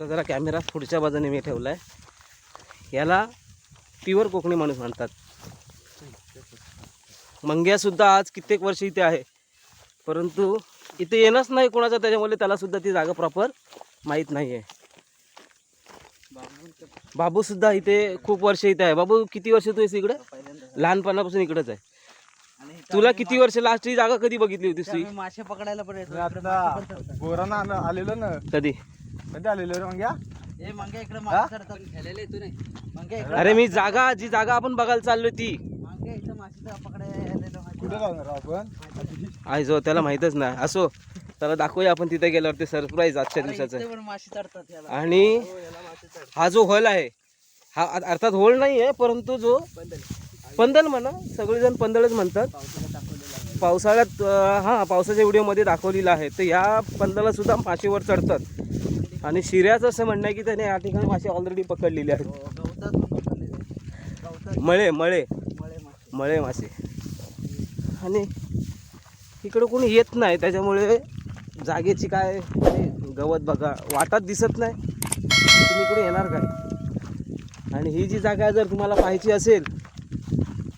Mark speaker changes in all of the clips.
Speaker 1: तर जरा कॅमेरा पुढच्या बाजूने मी ठेवला आहे याला प्युअर कोकणी माणूस म्हणतात. मंग्यासुद्धा आज कित्येक वर्ष इथे आहे. परंतु इथे येणंच नाही कोणाचं त्याच्यामुळे त्यालासुद्धा ती जागा प्रॉपर माहीत नाही आहे बाबूसुद्धा इथे खूप वर्ष इथे आहे. बाबू किती वर्ष तू आहेस इकडे? लहानपणापासून इकडेच आहे. तुला किती वर्ष लास्ट ही जागा कधी बघितली होतीस तू?
Speaker 2: आम्ही मासे पकडायला पण येतो.
Speaker 3: आता गोराना आलं- आलेलो ना.
Speaker 1: कधी?
Speaker 3: कधी आलेलो रे मग या
Speaker 2: हे? मंगे इकडे मासे चढतात खेळलेले येतो नाही. मंगे इकडे
Speaker 1: अरे मी जागा जी जागा आपण बघायला चाललोय ती.
Speaker 2: इथं मासे
Speaker 3: जाणार आपण?
Speaker 1: आहे जो त्याला माहीतच नाही. असो त्याला दाखवूया आपण तिथे गेल्यावरती सरप्राईज आजच्या दिवसाचं.
Speaker 2: इथे पण मासे चढतात याला.
Speaker 1: आणि हा जो होल आहे हा अ- अर्थात होल नाही आहे परंतु जो पंदल म्हणा सगळेजण पंदलच म्हणतात. पावसाळ्यात अं, हा पावसाच्या व्हिडिओमध्ये दाखवलेलं आहे. तर या पंदला सुद्धा मासेवर चढतात. आणि शिऱ्याचं असं म्हणणं आहे की त्याने या ठिकाणी मासे ऑलरेडी पकडलेले आहेत.
Speaker 2: हो,
Speaker 1: मळे मळे.
Speaker 2: मळे मासे.
Speaker 1: मळे मासे. आणि इकडं कोणी येत नाही त्याच्यामुळे जागेची काय काय गवत बघा वाटात दिसत नाही. तुम्ही इकडे येणार काय? आणि ही जी जागा जर तुम्हाला पाहायची असेल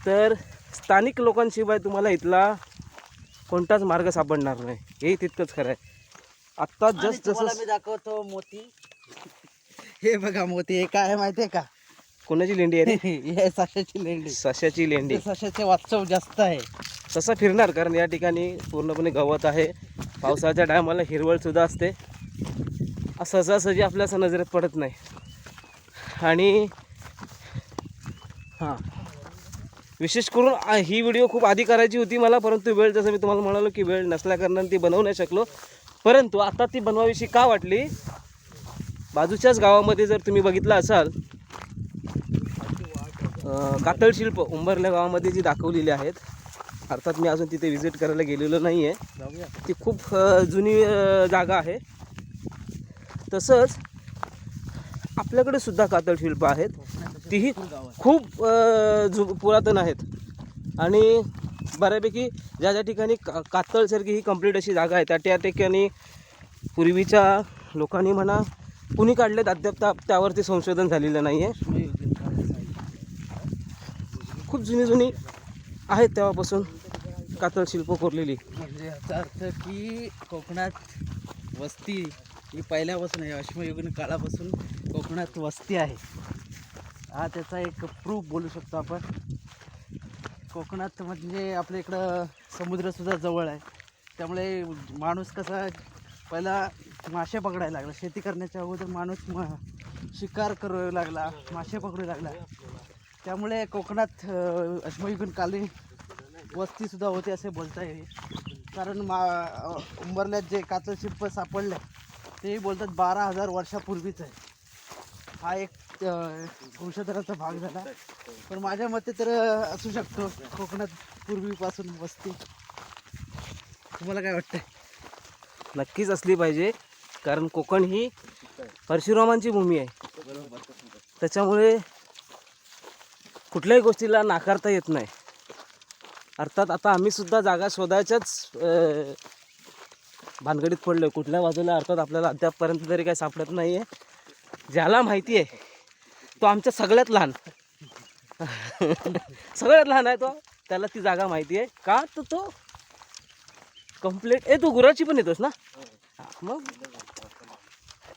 Speaker 1: तर स्थानिक लोकांशिवाय तुम्हाला इथला कोणताच मार्ग सापडणार नाही. हे तितकंच खरं आहे. आत्ता जस्ट जसं
Speaker 2: मी दाखवतो मोती. हे बघा मोती हे काय आहे माहितीये का?
Speaker 1: कोणाची लेंडी आहे रे?
Speaker 2: हे सशाची लेंडी.
Speaker 1: सशाची लेंडी.
Speaker 2: सशाचे वास्तव जास्त आहे.
Speaker 1: तसा फिरणार कारण या ठिकाणी पूर्णपणे गवत आहे. पावसाच्या टायमाला हिरवळ सुद्धा असते. सहजासहजी आपल्या असं नजरेत पडत नाही. आणि हां. विशेष करून ही व्हिडिओ खूप आधी करायची होती मला परंतु वेळ जसं मी तुम्हाला म्हणालो की वेळ नसल्याकारणाने ती बनवू नाही शकलो. परंतु आता ती बनवावीशी का वाटली? बाजूच्याच गावामध्ये जर तुम्ही बघितलं असाल अं, कातळ शिल्प उंबरल्या गावामध्ये जी दाखवलेली आहेत अर्थात मी अजून तिथे व्हिजिट करायला गेलेलो नाही आहे ती खूप जुनी जागा आहे. तसंच आपल्याकडे सुद्धा कातळ शिल्प आहेत. तीही खूप अ, जु पुरातन आहेत. आणि बऱ्यापैकी ज्या ज्या ठिकाणी का कातळसारखी ही कंप्लीट अशी जागा आहे त्या त्या ठिकाणी पूर्वीच्या लोकांनी म्हणा कुणी काढलेत अद्याप त्या त्यावरती संशोधन झालेलं नाही आहे खूप जुनी जुनी आहेत तेव्हापासून कातळ शिल्प कोरलेली.
Speaker 2: म्हणजे याचा अर्थ की कोकणात वस्ती ही पहिल्यापासून आहे अश्मयुगीन काळापासून कोकणात वस्ती आहे. हा त्याचा एक प्रूफ बोलू शकतो आपण. कोकणात म्हणजे आपल्या इकडं समुद्रसुद्धा जवळ आहे. त्यामुळे माणूस कसा पहिला मासे पकडायला लागला. शेती करण्याच्या अगोदर माणूस म शिकार करू लागला मासे पकडू लागला. त्यामुळे कोकणात अजमयुगीन कालीन वस्तीसुद्धा होते असे बोलता येईल. कारण मा उंबरल्यात जे काचं शिल्प सापडलं ते बोलतात बारा हजार वर्षापूर्वीच आहे. हा एक अं, भाग झाला. पण माझ्या मते तर असू शकतो. कोकणात पूर्वीपासून वस्ती. तुम्हाला काय वाटतंय?
Speaker 1: नक्कीच असली पाहिजे. कारण कोकण ही परशुरामांची भूमी आहे. त्याच्यामुळे कुठल्याही गोष्टीला नाकारता येत नाही. अर्थात आता आम्ही सुद्धा जागा शोधायच्याच भानगडीत पडलो कुठल्या बाजूला अर्थात आपल्याला अद्यापपर्यंत तरी काही सापडत नाही आहे ज्याला माहिती आहे तो आमच्या सगळ्यात लहान. सगळ्यात लहान आहे तो. त्याला ती जागा माहिती आहे. का? तर तो कंप्लीट ए तू गुराची पण येतोस ना? मग?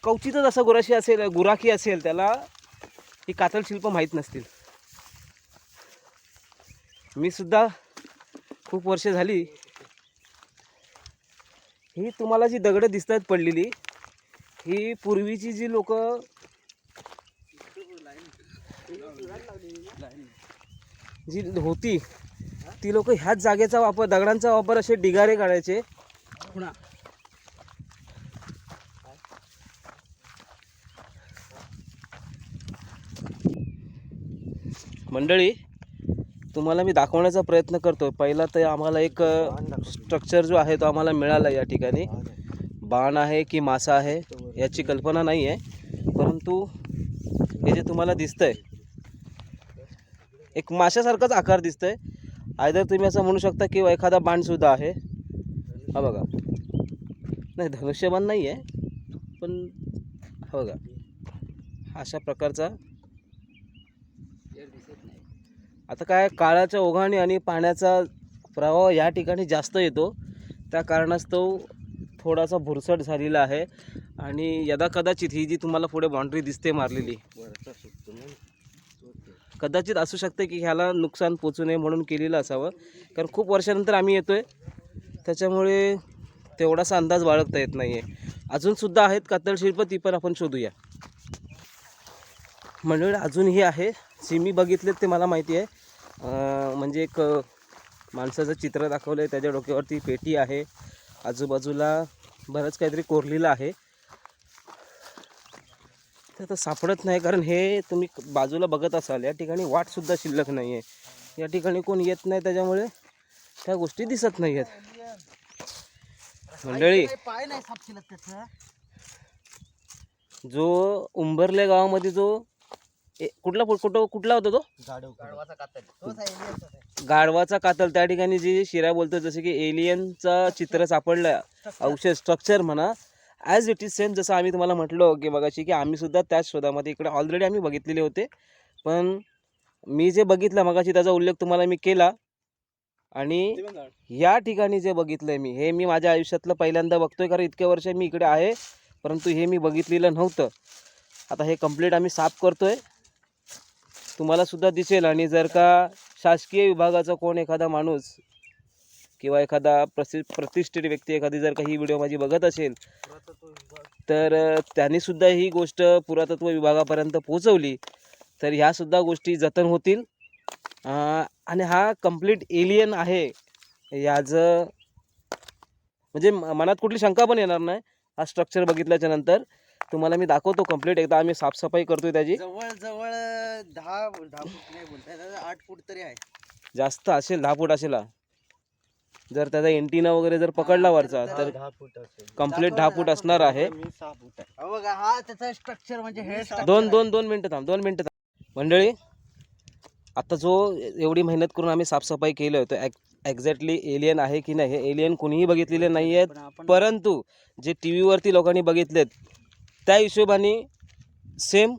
Speaker 1: कवचितच असं गुराशी असेल गुराखी असेल त्याला ही कातळ शिल्प माहीत नसतील. मी सुद्धा खूप वर्ष झाली ही तुम्हाला जी दगडं दिसत आहेत पडलेली ही पूर्वीची जी लोक जी होती ती लोक ह्याच जागेचा वापर दगडांचा वापर असे डिगारे काढायचे.
Speaker 2: पुन्हा.
Speaker 1: मंडळी तुम्हाला मी दाखवण्याचा प्रयत्न करतो पहिला तर आम्हाला एक स्ट्रक्चर जो आहे तो आम्हाला मिळाला या ठिकाणी. बाण आहे की मासा आहे याची कल्पना नाही आहे परंतु हे जे तुम्हाला दिसतंय एक माशासारखाच आकार दिसतंय. आयदर तुम्ही असं म्हणू शकता की एखादा बाणसुद्धा आहे. हा बघा. नाही धनुष्यबाण नाही आहे पण हा बघा. अशा प्रकारचा. आता काय काळाच्या ओघाने आणि पाण्याचा प्रवाह या ठिकाणी जास्त येतो. त्या कारणास्तव थोडासा भुरसट झालेला आहे. आणि यदा कदाचित ही जी तुम्हाला पुढे बाउंड्री दिसते मारलेली. कदाचित असू शकतं की ह्याला नुकसान पोचू नये म्हणून केलेलं असावं. कारण खूप वर्षानंतर आम्ही येतो आहे त्याच्यामुळे तेवढासा अंदाज बाळगता येत नाही आहे अजूनसुद्धा आहेत कातळशिल्प ती पण आपण शोधूया. मंडळ अजूनही आहे. सिमी बघितलेत ते मला माहिती आहे. म्हणजे एक माणसाचं चित्र दाखवलं आहे त्याच्या डोक्यावरती पेटी आहे. आजूबाजूला बरंच काहीतरी कोरलेलं आहे. ते आता सापडत नाही कारण हे तुम्ही बाजूला बघत असाल या ठिकाणी वाटसुद्धा शिल्लक नाही आहे या ठिकाणी कोण येत नाही त्याच्यामुळे त्या गोष्टी दिसत नाही आहेत मंडळी जो उंबरले गावामध्ये जो ए, कुठला कुठं कुठला होता तो?
Speaker 2: गाढवाचा कातल.
Speaker 1: त्या ठिकाणी जी शिरा बोलतो जसं की एलियनचा चित्र सापडलं. औषध स्ट्रक्चर म्हणा ॲज इट इज सेम जसं आम्ही तुम्हाला म्हटलो की बघाशी की आम्ही सुद्धा त्याच शोधामध्ये इकडे ऑलरेडी आम्ही बघितलेले होते. पण मी जे बघितलं मगाशी त्याचा उल्लेख तुम्हाला मी केला. आणि या ठिकाणी जे बघितलं मी हे मी माझ्या आयुष्यातलं पहिल्यांदा बघतोय कारण इतक्या वर्ष मी इकडे आहे परंतु हे मी बघितलेलं नव्हतं. आता हे कंप्लीट आम्ही साफ करतोय. तुम्हाला सुद्धा दिसेल. आणि जर का शासकीय विभागाचा कोण एखादा माणूस किंवा एखादा प्रसि प्रतिष्ठित व्यक्ती एखादी जर का ही व्हिडिओ माझी बघत असेल तर अ, त्यांनी सुद्धा ही गोष्ट पुरातत्व विभागापर्यंत पोहोचवली. तर ह्यासुद्धा गोष्टी जतन होतील. आणि हा कंप्लीट एलियन आहे. याचं म्हणजे मनात कुठली शंका पण येणार नाही. हा स्ट्रक्चर बघितल्याच्या नंतर तुम्हाला मी दाखवतो कंप्लीट एकदा आम्ही साफसफाई करतोय त्याची.
Speaker 2: जवळ जवळ दहा दहा फूट नाही बोलता येणार, आठ फूट तरी आहे.
Speaker 1: जास्त असेल दहा फूट असेल हा. जर त्याचा एंटिना वगैरे जर पकडला वरचा तर
Speaker 3: दहा फूट असेल.
Speaker 1: कंप्लीट दहा फूट असणार आहे.
Speaker 3: मी सहा फूट आहे.
Speaker 2: हा बघा हा त्याचा स्ट्रक्चर म्हणजे हे
Speaker 1: दोन दोन दोन मिनटं थांब दोन मिनटं थांब. मंडळी आता जो एवढी मेहनत करून आम्ही साफसफाई केलं तो एक्झॅक्टली एलियन आहे की नाही हे एलियन कुणीही बघितलेले नाही. आहेत परंतु जे टी व्हीवरती लोकांनी बघितलेत त्या हिशोबाने सेम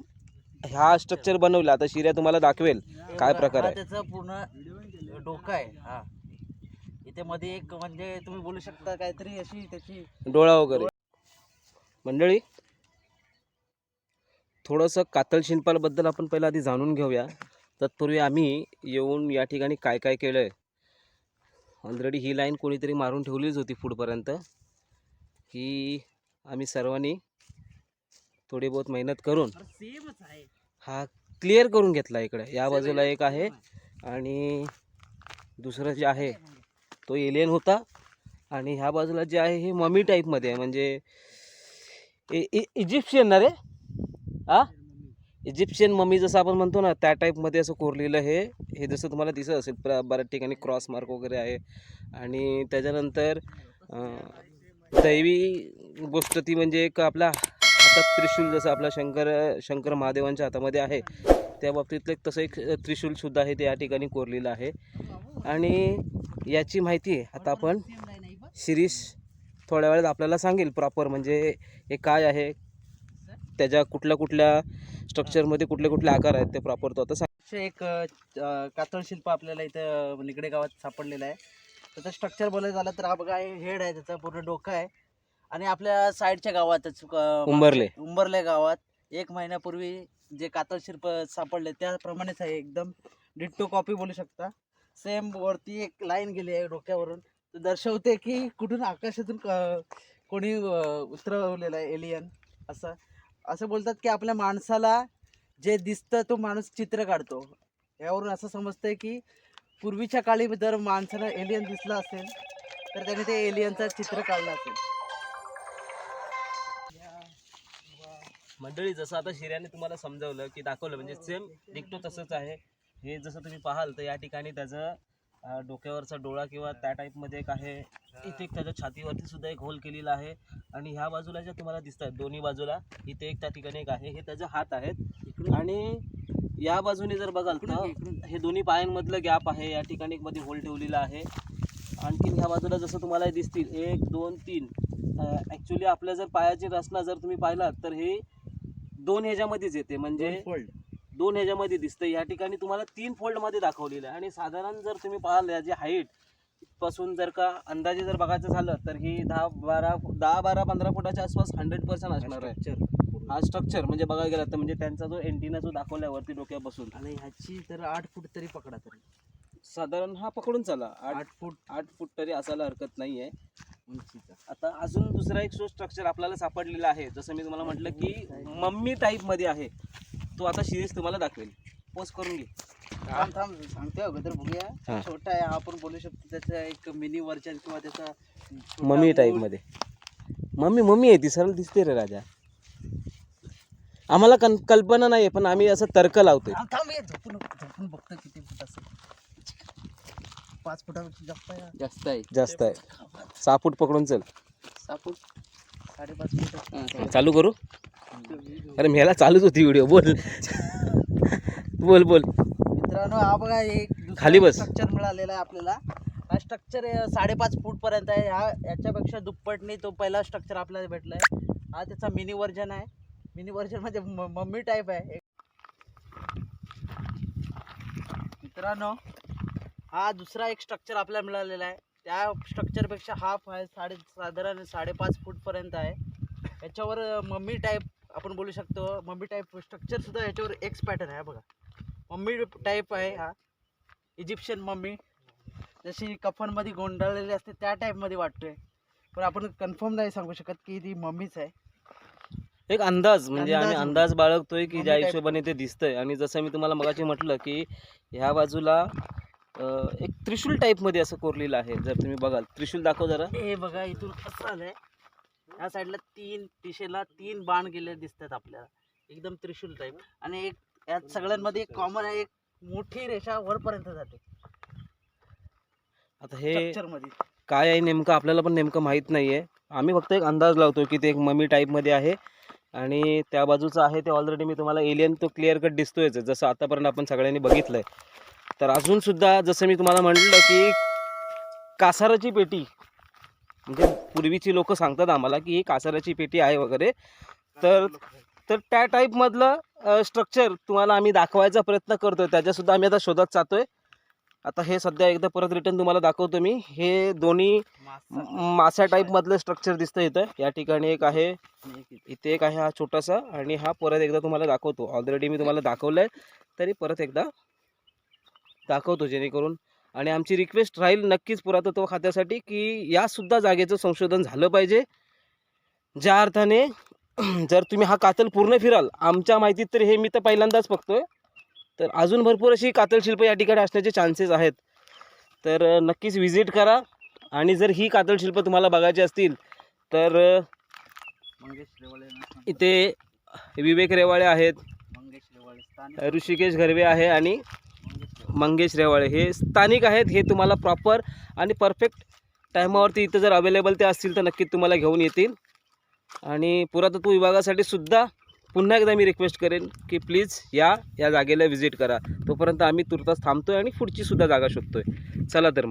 Speaker 1: हा स्ट्रक्चर बनवला. आता शिर्या तुम्हाला दाखवेल काय प्रकार आहे.
Speaker 2: त्याचा पूर्ण डोका आहे हा. इथे मध्ये एक म्हणजे तुम्ही बोलू शकता काहीतरी अशी त्याची
Speaker 1: डोळा वगैरे. मंडळी थोडंसं कातल शिल्पाबद्दल आपण पहिला आधी जाणून घेऊया. तत्पूर्वी आम्ही येऊन या ठिकाणी काय काय केलं आहे ऑलरेडी ही लाईन कोणीतरी मारून ठेवलीच होती पुढपर्यंत. ही आम्ही सर्वांनी थोडी बहुत मेहनत करून हा क्लिअर करून घेतला इकडे. या बाजूला एक आहे आणि दुसरं जे आहे तो एलियन होता. आणि ह्या बाजूला जे आहे हे मम्मी टाईपमध्ये आहे. म्हणजे इ- इजिप्शियन ना रे? हा? इजिप्शियन मम्मी जसं आपण म्हणतो ना त्या टाईपमध्ये असं कोरलेलं हे हे जसं तुम्हाला दिसत असेल. प्र बऱ्याच ठिकाणी क्रॉस मार्क वगैरे आहे. आणि त्याच्यानंतर दैवी गोष्ट ती म्हणजे एक आपला हातात त्रिशूल जसं आपला शंकर शंकर महादेवांच्या हातामध्ये आहे. त्या बाबतीतलं एक तसं एक त्रिशूलसुद्धा आहे ते या ठिकाणी कोरलेलं आहे. आणि याची माहिती आता आपण शिरीष थोड्या वेळात आपल्याला सांगेल प्रॉपर म्हणजे हे काय आहे. त्याच्या कुठल्या कुठल्या स्ट्रक्चरमध्ये कुठले कुठले आकार आहेत ते प्रॉपर तो आता सांग.
Speaker 2: एक कातळ शिल्प आपल्याला इथं निकडे गावात सापडलेलं आहे. त्याचं स्ट्रक्चर बोलायचं झालं तर हा बघा हेड आहे त्याचा पूर्ण डोकं आहे. आणि आपल्या साईडच्या गावातच
Speaker 1: उंबरले.
Speaker 2: उंबरले गावात. एक महिन्यापूर्वी जे कातळ शिल्प सापडले त्याप्रमाणेच आहे एकदम डिट्टो कॉपी बोलू शकता. सेम वरती एक लाईन गेली आहे डोक्यावरून. तर दर्शवते की कुठून आकाशातून कोणी उतरवलेलं आहे एलियन असं. असं बोलतात की आपल्या माणसाला जे दिसतं तो माणूस चित्र काढतो. यावरून असं समजतंय की पूर्वीच्या काळी जर माणसाला एलियन दिसला असेल तर त्याने ते एलियनचं चित्र काढलं असेल.
Speaker 1: मंडळी जसं आता शिर्याने तुम्हाला समजावलं की दाखवलं म्हणजे सेम डिक्टो तसंच आहे. हे जसं तुम्ही पाहाल तर या ठिकाणी त्याचं डोक्यावरचा डोळा किंवा त्या टाईपमध्ये एक आहे. इथे एक त्याच्या छातीवरती सुद्धा एक होल केलेला आहे. आणि ह्या बाजूला ज्या तुम्हाला दिसत आहेत दोन्ही बाजूला इथे एक त्या ठिकाणी एक आहे. हे त्याचे हात आहेत. आणि या बाजूने जर बघाल तर हे दोन्ही पायांमधलं गॅप आहे. या ठिकाणी एक मध्ये होल ठेवलेला आहे. आणखीन ह्या बाजूला जसं तुम्हाला दिसतील एक दोन तीन. ॲक्च्युली आपल्या जर पायाची रचना जर तुम्ही पाहिलात तर हे दोन ह्याच्यामध्येच येते. म्हणजे
Speaker 2: फोल्ड
Speaker 1: दोन ह्याच्यामध्ये दिसतं या ठिकाणी तुम्हाला तीन फोल्डमध्ये दाखवलेलं आहे. आणि साधारण जर तुम्ही पाहाल याची हाईटपासून जर का अंदाजे जर बघायचं झालं तर ही दहा बारा दहा बारा पंधरा फुटाच्या आसपास हंड्रेड पर्सेंट असणार आहे. हा स्ट्रक्चर म्हणजे बघायला गेला तर म्हणजे त्यांचा जो एंटिना जो दाखवलाय वरती डोक्यापासून.
Speaker 2: आणि ह्याची तर आठ फूट तरी पकडा तरी.
Speaker 1: साधारण हा पकडून चला. आठ
Speaker 2: आठ फूट.
Speaker 1: आठ फूट तरी असायला हरकत नाही आहे
Speaker 2: उंचीचा.
Speaker 1: आता अजून दुसरा एक स्ट्रक्चर आपल्याला सापडलेला आहे. जसं मी तुम्हाला म्हटलं की मम्मी टाईपमध्ये आहे. तो आता सिरीज तुम्हाला दाखवेल. पोस्ट करून घे.
Speaker 2: थांब थांब. सांगतोय अगोदर बघूया. छोटा आहे हा आपण बोलू शकतो त्याचं एक मिनी वर्जन किंवा त्याचा
Speaker 1: मम्मी
Speaker 2: मूळ-
Speaker 1: टाईपमध्ये मम्मी मम्मी आहे ती. सरळ दिसते रे राजा. आम्हाला कन कल्पना नाही पण आम्ही असं तर्क लावतोय.
Speaker 2: थांब थांब. हे झोपून झोपून बघतो किती. पाच फुटापेक्षा जास्त आहे.
Speaker 4: जास्त आहे.
Speaker 1: जास्त आहे. सहा फूट पकडून चल.
Speaker 4: सहा फूट.
Speaker 2: साडेपाच फूट
Speaker 1: चालू करू? अरे मेला चालूच होती व्हिडिओ बोल. बोल बोल.
Speaker 2: मित्रांनो हा बघा एक
Speaker 1: खाली बस.
Speaker 2: स्ट्रक्चर मिळालेला आहे आपल्याला. हा स्ट्रक्चर साडेपाच फूट पर्यंत आहे. हा याच्यापेक्षा दुप्पटने तो पहिला स्ट्रक्चर आपल्याला भेटलाय. हा त्याचा मिनी वर्जन आहे. मिनी वर्जन म्हणजे म- मम्मी टाईप आहे. एक- मित्रांनो हा दुसरा एक स्ट्रक्चर आपल्याला मिळालेला आहे. त्या स्ट्रक्चरपेक्षा हाफ आहे साडे साधारण साडेपाच फूटपर्यंत आहे. याच्यावर मम्मी टाईप आपण बोलू शकतो. मम्मी टाईप स्ट्रक्चर सुद्धा याच्यावर एक्स पॅटर्न आहे बघा. मम्मी टाईप आहे हा. इजिप्शियन मम्मी जशी कफनमध्ये गोंधळलेली असते त्या टाईपमध्ये वाटतोय. पण आपण कन्फर्म नाही सांगू शकत की ती मम्मीच आहे.
Speaker 1: एक अंदाज म्हणजे आम्ही
Speaker 2: अंदाज
Speaker 1: अंदाज बाळगतोय की ज्या. हिशोबाने ते दिसतंय. आणि जसं मी तुम्हाला मगाशी म्हटलं की ह्या बाजूला एक त्रिशूल टाईपमध्ये असं कोरलेलं आहे जर तुम्ही बघाल. त्रिशूल दाखव जरा.
Speaker 2: हे बघा इथून असं आलंय. या साईडला तीन दिशेला तीन बाण गेले दिसतात आपल्याला. एकदम त्रिशूल टाईप आणि एक यात सगळ्यांमध्ये एक कॉमन आहे एक मोठी रेषा वरपर्यंत जाते.
Speaker 1: आता हे
Speaker 2: मध्ये.
Speaker 1: काय आहे नेमकं आपल्याला पण नेमकं माहीत नाही आहे आम्ही फक्त एक अंदाज लावतो की ते एक ममी टाईपमध्ये आहे. आणि त्या बाजूचं आहे ते ऑलरेडी मी तुम्हाला एलियन तो क्लिअर कट दिसतोयच जसं आतापर्यंत आपण सगळ्यांनी बघितलं आहे तर अजूनसुद्धा जसं मी तुम्हाला म्हटलं की कासाराची पेटी म्हणजे पूर्वीची लोक सांगतात आम्हाला की ही कासाराची पेटी आहे वगैरे. तर तर त्या टाईपमधलं स्ट्रक्चर तुम्हाला आम्ही दाखवायचा प्रयत्न करतो आहे त्याच्यासुद्धा आम्ही आता शोधात आहे आता हे सध्या एकदा परत रिटर्न तुम्हाला दाखवतो मी. हे दोन्ही मासा टाईपमधलं स्ट्रक्चर दिसतं इथं. या ठिकाणी एक आहे इथे एक आहे हा छोटासा आणि हा परत एकदा तुम्हाला दाखवतो. ऑलरेडी मी तुम्हाला दाखवलं आहे तरी परत एकदा दाखवतो जेणेकरून. आणि आमची रिक्वेस्ट राहील नक्कीच पुरातत्व खात्यासाठी की यासुद्धा जागेचं संशोधन झालं पाहिजे. ज्या अर्थाने जर तुम्ही हा कातल पूर्ण फिराल आमच्या माहितीत तर हे मी तर पहिल्यांदाच बघतोय. तर अजून भरपूर अशी कातल शिल्प या ठिकाणी असण्याचे चान्सेस आहेत. तर नक्कीच व्हिजिट करा. आणि जर ही कातल शिल्प तुम्हाला बघायची असतील तर. इथे विवेक रेवाळे आहेत. ऋषिकेश घरवे आहे आणि
Speaker 2: मंगेश रेवाळे.
Speaker 1: हे स्थानिक आहेत हे तुम्हाला प्रॉपर आणि परफेक्ट टायमावरती इथं जर अवेलेबल ते असतील तर नक्कीच तुम्हाला घेऊन येतील. आणि पुरातत्व विभागासाठी सुद्धा पुन्हा एकदा मी रिक्वेस्ट करेन की प्लीज या या जागेला व्हिजिट करा. तोपर्यंत आम्ही तुर्तास आहे आणि पुढची सुद्धा जागा आहे चला तर मग.